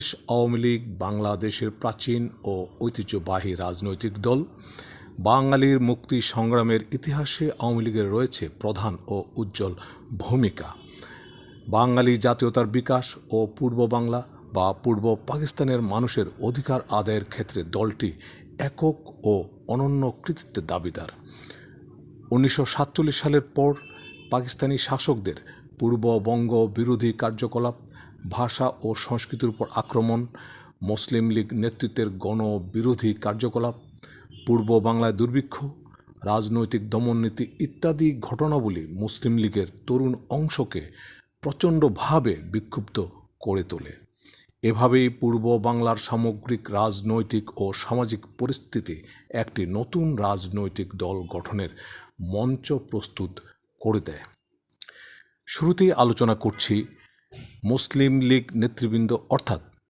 আওয়ামী লীগ, বাংলাদেশের প্রাচীন ও ঐতিহ্যবাহী রাজনৈতিক দল, বাঙালির মুক্তি সংগ্রামের ইতিহাসে আওয়ামী লীগের রয়েছে প্রধান ও উজ্জ্বল ভূমিকা। বাঙালি জাতীয়তার বিকাশ ও পূর্ব বাংলা বা পূর্ব পাকিস্তানের মানুষের অধিকার আদায়ের ক্ষেত্রে দলটি একক ও অনন্য কৃতিত্বের দাবিদার। উনিশশো সাতচল্লিশ সালের পর পাকিস্তানি শাসকদের পূর্ববঙ্গ বিরোধী কার্যকলাপ ভাষা ও সংস্কৃতির উপর আক্রমণ, মুসলিম লীগ নেতৃত্বের গণবিরোধী কার্যকলাপ, পূর্ব বাংলায় দুর্ভিক্ষ, রাজনৈতিক দমননীতি ইত্যাদি ঘটনাবলী মুসলিম লীগের তরুণ অংশকে প্রচণ্ডভাবে বিক্ষুব্ধ করে তোলে। এভাবেই পূর্ব বাংলার সামগ্রিক, রাজনৈতিক ও সামাজিক পরিস্থিতি একটি নতুন রাজনৈতিক দল গঠনের মঞ্চ প্রস্তুত করে দেয়। শুরুতেই আলোচনা করছি মুসলিম লীগ নেতৃবৃন্দ অর্থাৎ